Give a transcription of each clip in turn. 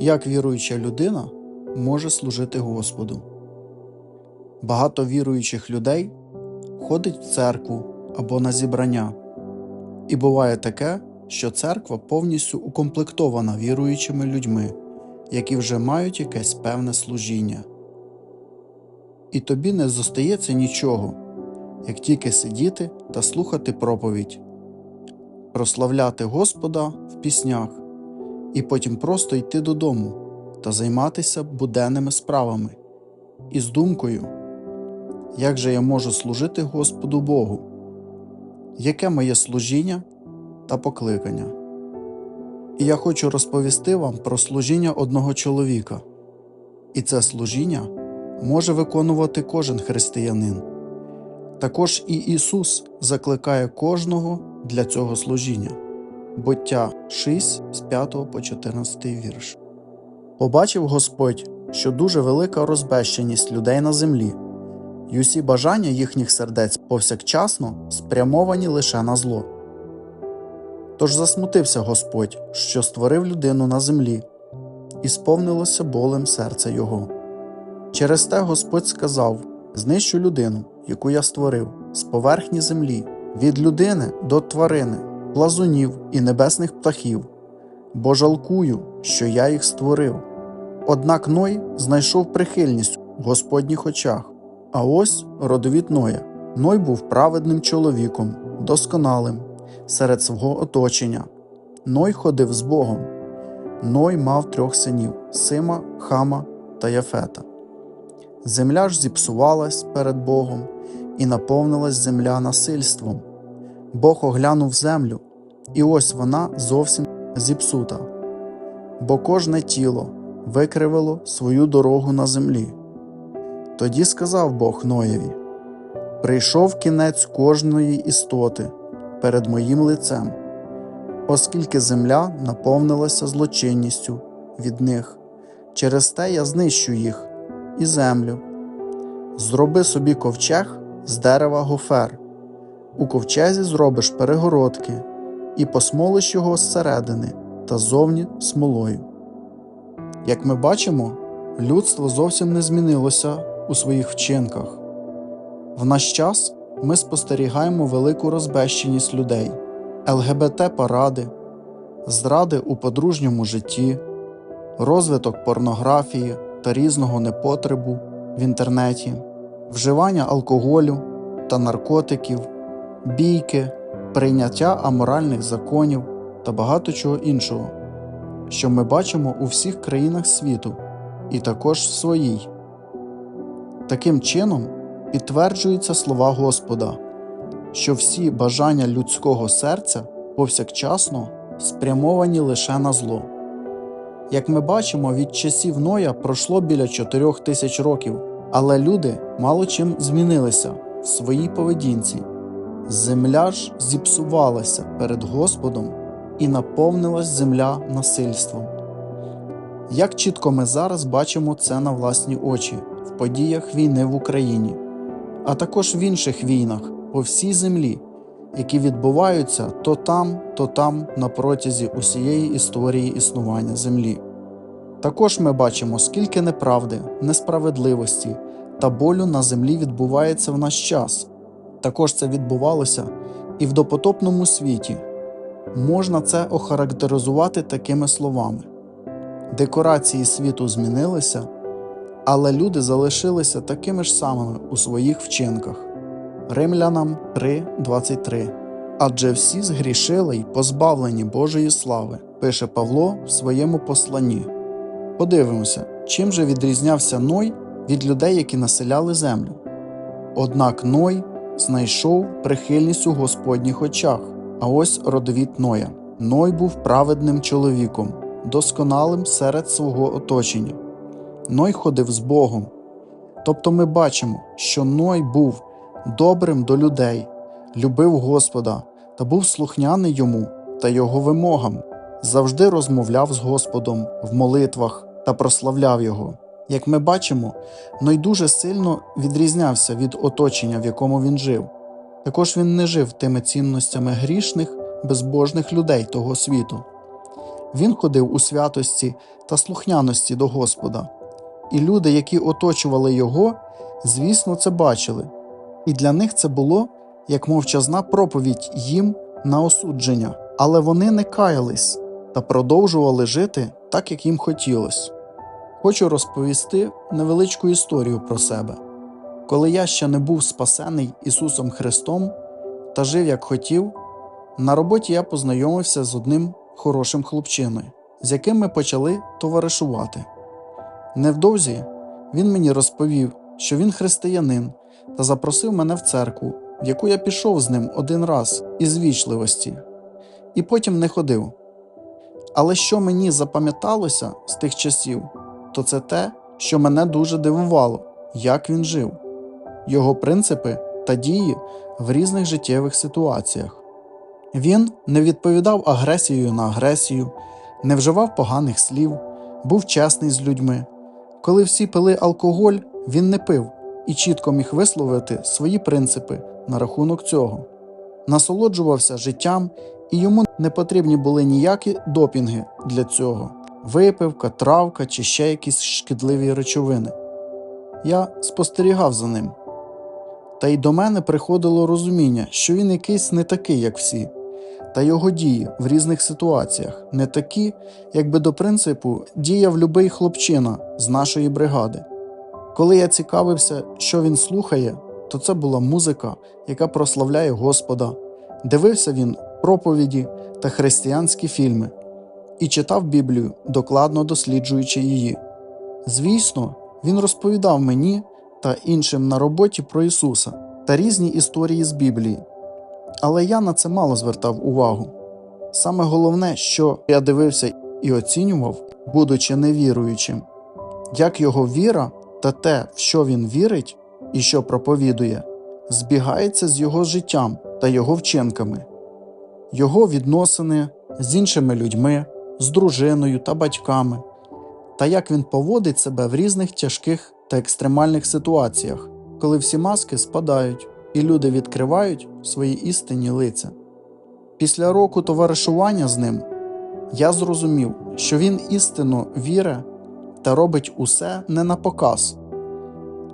Як віруюча людина може служити Господу? Багато віруючих людей ходить в церкву або на зібрання, і буває таке, що церква повністю укомплектована віруючими людьми, які вже мають якесь певне служіння. І тобі не зостається нічого, як тільки сидіти та слухати проповідь, прославляти Господа в піснях і потім просто йти додому та займатися буденними справами із думкою, як же я можу служити Господу Богу, яке моє служіння та покликання. І я хочу розповісти вам про служіння одного чоловіка, і це служіння може виконувати кожен християнин. Також і Ісус закликає кожного для цього служіння. Буття 6 з 5 по 14 вірш. Побачив Господь, що дуже велика розбещеність людей на землі, і усі бажання їхніх сердець повсякчасно спрямовані лише на зло. Тож засмутився Господь, що створив людину на землі, і сповнилося болем серце його. Через те Господь сказав: Знищу людину, яку я створив, з поверхні землі, від людини до тварини, плазунів і небесних птахів, бо жалкую, що я їх створив. Однак Ной знайшов прихильність в Господніх очах, а ось родовід Ноя. Ной був праведним чоловіком, досконалим серед свого оточення. Ной ходив з Богом. Ной мав трьох синів Сима, Хама та Яфета. Земля ж зіпсувалась перед Богом і наповнилась земля насильством. Бог оглянув землю, і ось вона зовсім зіпсута, бо кожне тіло викривило свою дорогу на землі. Тоді сказав Бог Ноєві: Прийшов кінець кожної істоти перед моїм лицем, оскільки земля наповнилася злочинністю від них, через те я знищу їх і землю. Зроби собі ковчег з дерева гофер. У ковчезі зробиш перегородки і посмолиш його зсередини та зовні смолою. Як ми бачимо, людство зовсім не змінилося у своїх вчинках. В наш час ми спостерігаємо велику розбещеність людей, ЛГБТ-паради, зради у подружньому житті, розвиток порнографії та різного непотребу в інтернеті, вживання алкоголю та наркотиків, бійки, прийняття аморальних законів та багато чого іншого, що ми бачимо у всіх країнах світу і також в своїй. Таким чином підтверджуються слова Господа, що всі бажання людського серця повсякчасно спрямовані лише на зло. Як ми бачимо, від часів Ноя пройшло біля 4 тисяч років, але люди мало чим змінилися в своїй поведінці. Земля ж зіпсувалася перед Господом і наповнилась земля насильством. Як чітко ми зараз бачимо це на власні очі в подіях війни в Україні, а також в інших війнах по всій землі, які відбуваються то там, то там на протязі усієї історії існування Землі. Також ми бачимо, скільки неправди, несправедливості та болю на землі відбувається в наш час. Також це відбувалося і в допотопному світі. Можна це охарактеризувати такими словами: декорації світу змінилися, але люди залишилися такими ж самими у своїх вчинках. Римлянам 3.23 Адже всі згрішили й позбавлені Божої слави, пише Павло в своєму посланні. Подивимося, чим же відрізнявся Ной від людей, які населяли землю. Однак Ной знайшов прихильність у Господніх очах, а ось родовід Ноя. Ной був праведним чоловіком, досконалим серед свого оточення. Ной ходив з Богом. Тобто ми бачимо, що Ной був добрим до людей, любив Господа та був слухняний йому та його вимогам, завжди розмовляв з Господом в молитвах та прославляв Його. Як ми бачимо, Ной дуже сильно відрізнявся від оточення, в якому він жив. Також він не жив тими цінностями грішних, безбожних людей того світу. Він ходив у святості та слухняності до Господа, і люди, які оточували його, звісно, це бачили, і для них це було як мовчазна проповідь їм на осудження, але вони не каялись та продовжували жити так, як їм хотілося. Хочу розповісти невеличку історію про себе. Коли я ще не був спасений Ісусом Христом та жив як хотів, на роботі я познайомився з одним хорошим хлопчиною, з яким ми почали товаришувати. Невдовзі він мені розповів, що він християнин, та запросив мене в церкву, в яку я пішов з ним один раз із вічливості, і потім не ходив. Але що мені запам'яталося з тих часів, то це те, що мене дуже дивувало, як він жив, його принципи та дії в різних життєвих ситуаціях. Він не відповідав агресією на агресію, не вживав поганих слів, був чесний з людьми. Коли всі пили алкоголь, він не пив і чітко міг висловити свої принципи на рахунок цього. Насолоджувався життям, і йому не потрібні були ніякі допінги для цього випивка, травка чи ще якісь шкідливі речовини. Я спостерігав за ним. Та й до мене приходило розуміння, що він якийсь не такий, як всі, та його дії в різних ситуаціях не такі, якби до принципу діяв любий хлопчина з нашої бригади. Коли я цікавився, що він слухає, то це була музика, яка прославляє Господа. Дивився він проповіді та християнські фільми і читав Біблію, докладно досліджуючи її. Звісно, він розповідав мені та іншим на роботі про Ісуса та різні історії з Біблії. Але я на це мало звертав увагу. Саме головне, що я дивився і оцінював, будучи невіруючим, як його віра та те, в що він вірить і що проповідує, збігається з його життям та його вчинками, його відносини з іншими людьми, з дружиною та батьками, та як він поводить себе в різних тяжких та екстремальних ситуаціях, коли всі маски спадають і люди відкривають свої істинні лиця. Після року товаришування з ним я зрозумів, що він істинно вірить та робить усе не на показ,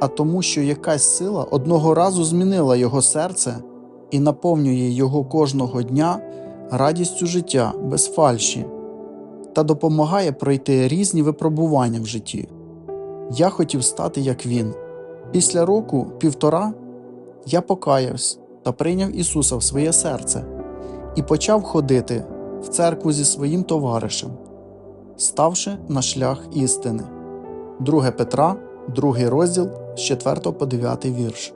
а тому, що якась сила одного разу змінила його серце і наповнює його кожного дня радістю життя без фальші та допомагає пройти різні випробування в житті. Я хотів стати як він. Після року півтора я покаявся та прийняв Ісуса в своє серце і почав ходити в церкву зі своїм товаришем, ставши на шлях істини. 2 Петра, 2 розділ з 4 по 9 вірш.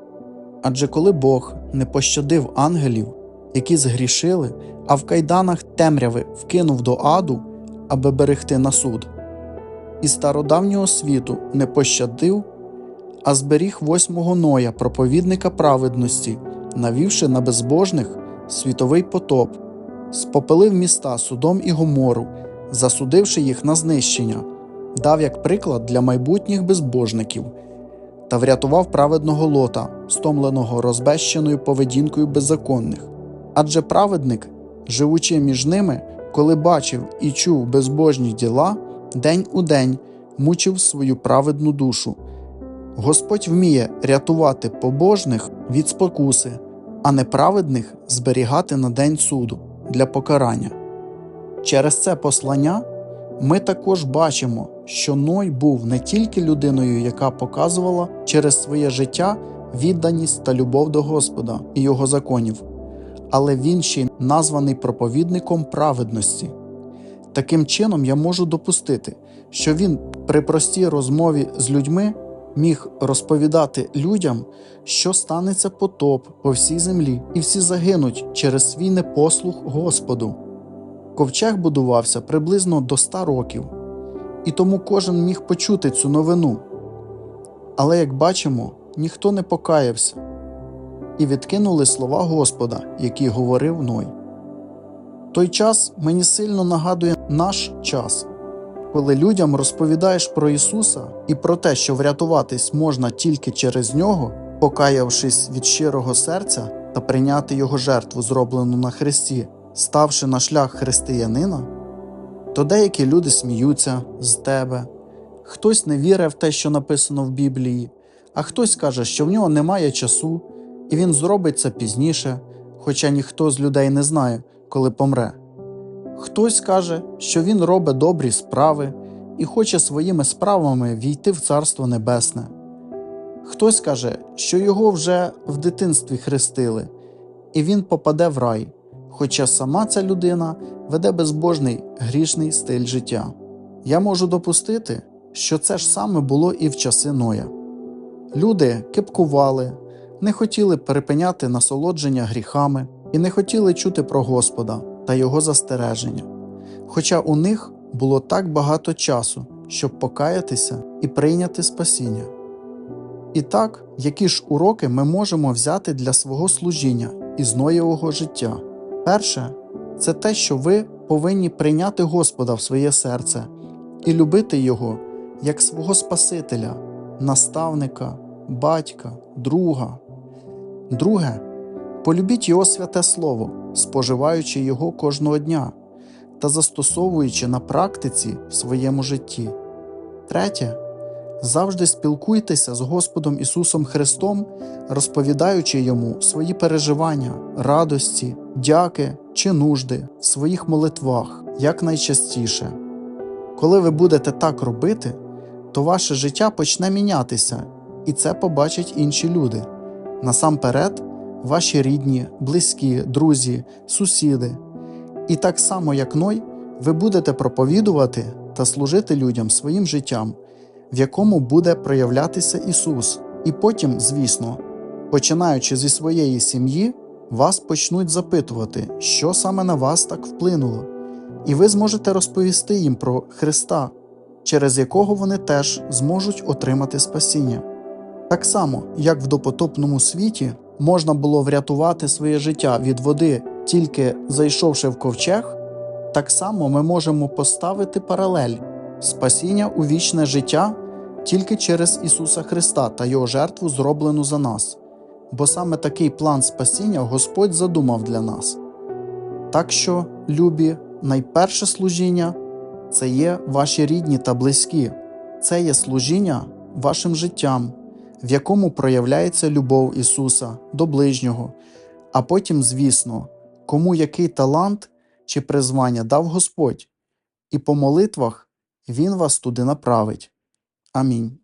Адже коли Бог не пощадив ангелів, які згрішили, а в кайданах темряви вкинув до аду, аби берегти на суд, і стародавнього світу не пощадив, а зберіг восьмого Ноя, проповідника праведності, навівши на безбожних світовий потоп, спопелив міста судом і гомору, засудивши їх на знищення, дав як приклад для майбутніх безбожників та врятував праведного лота, стомленого розбещеною поведінкою беззаконних. Адже праведник, живучи між ними, коли бачив і чув безбожні діла, день у день мучив свою праведну душу. Господь вміє рятувати побожних від спокуси, а неправедних зберігати на день суду для покарання. Через це послання ми також бачимо, що Ной був не тільки людиною, яка показувала через своє життя відданість та любов до Господа і його законів, але він ще й названий проповідником праведності. Таким чином, я можу допустити, що він при простій розмові з людьми міг розповідати людям, що станеться потоп по всій землі, і всі загинуть через свій непослух Господу. Ковчег будувався приблизно до 100 років, і тому кожен міг почути цю новину. Але, як бачимо, ніхто не покаявся і відкинули слова Господа, які говорив Ной. Той час мені сильно нагадує наш час, коли людям розповідаєш про Ісуса і про те, що врятуватись можна тільки через Нього, покаявшись від щирого серця та прийняти Його жертву, зроблену на Христі, ставши на шлях християнина, то деякі люди сміються з тебе, хтось не вірить в те, що написано в Біблії, а хтось каже, що в нього немає часу, і він зробить це пізніше, хоча ніхто з людей не знає, коли помре. Хтось каже, що він робить добрі справи і хоче своїми справами війти в Царство Небесне. Хтось каже, що його вже в дитинстві хрестили, і він попаде в рай, хоча сама ця людина веде безбожний грішний стиль життя. Я можу допустити, що це ж саме було і в часи Ноя. Люди кепкували, не хотіли перепиняти насолодження гріхами і не хотіли чути про Господа та Його застереження. Хоча у них було так багато часу, щоб покаятися і прийняти спасіння. І так, які ж уроки ми можемо взяти для свого служіння із Ноєвого життя? Перше, це те, що ви повинні прийняти Господа в своє серце і любити Його як свого Спасителя, наставника, батька, друга. Друге, полюбіть Його святе Слово, споживаючи його кожного дня та застосовуючи на практиці в своєму житті. Третє, завжди спілкуйтеся з Господом Ісусом Христом, розповідаючи Йому свої переживання, радості, дяки чи нужди в своїх молитвах якнайчастіше. Коли ви будете так робити, то ваше життя почне мінятися, і це побачать інші люди. Насамперед, ваші рідні, близькі, друзі, сусіди. І так само, як Ной, ви будете проповідувати та служити людям своїм життям, в якому буде проявлятися Ісус. І потім, звісно, починаючи зі своєї сім'ї, вас почнуть запитувати, що саме на вас так вплинуло, і ви зможете розповісти їм про Христа, через якого вони теж зможуть отримати спасіння. Так само, як в допотопному світі можна було врятувати своє життя від води, тільки зайшовши в ковчег, так само ми можемо поставити паралель спасіння у вічне життя тільки через Ісуса Христа та Його жертву, зроблену за нас, бо саме такий план спасіння Господь задумав для нас. Так що, любі, найперше служіння це є ваші рідні та близькі, це є служіння вашим життям, в якому проявляється любов Ісуса до ближнього, а потім, звісно, кому який талант чи призвання дав Господь, і по молитвах Він вас туди направить. Амінь.